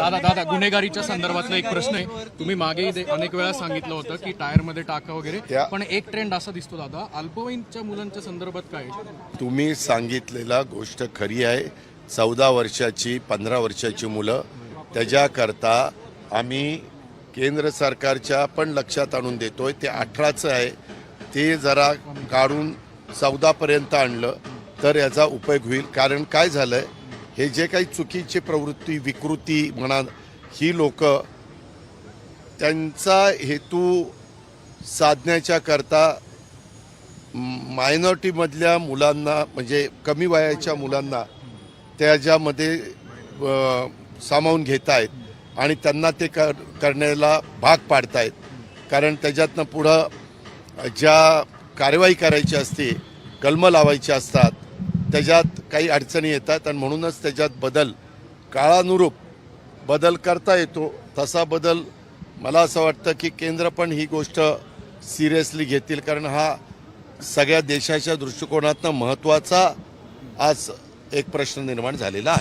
दादा दादा गुन्हेगारीच्या संदर्भातला एक प्रश्न आहे. तुम्ही मागेही दे- अनेक वेळा सांगितलं होतं की टायरमध्ये टाका वगैरे पण एक ट्रेंड असा दिसतो दादा. अल्पवयीनच्या मुलांच्या संदर्भात काय आहे? तुम्ही सांगितलेला गोष्ट खरी आहे. चौदा वर्षाची पंधरा वर्षाची मुलं त्याच्याकरता आम्ही केंद्र सरकारच्या पण लक्षात आणून देतोय. ते अठराचं आहे. ते जरा काढून चौदापर्यंत आणलं तर याचा उपयोग होईल. कारण काय झालंय? हे जे काही चुकीची प्रवृत्ती विकृती म्हणा ही लोक त्यांचा हेतू साधण्याच्या करता मायनॉरिटीमधल्या मुलांना म्हणजे कमी वयाच्या मुलांना त्याच्यामध्ये सामावून घेत आहेत आणि त्यांना ते कर करण्याला भाग पाडतायत. कारण त्याच्यातनं पुढं ज्या कारवाई करायची असते कलमं लावायची असतात त्याच्यात काही अडचणी येतात आणि म्हणूनच त्याच्यात बदल काळानुरूप बदल करता येतो. तसा बदल मला असं वाटतं की केंद्र पण ही गोष्ट सिरियसली घेतील कारण हा सगळ्या देशाच्या दृष्टिकोनातनं महत्त्वाचा आज एक प्रश्न निर्माण झालेला आहे.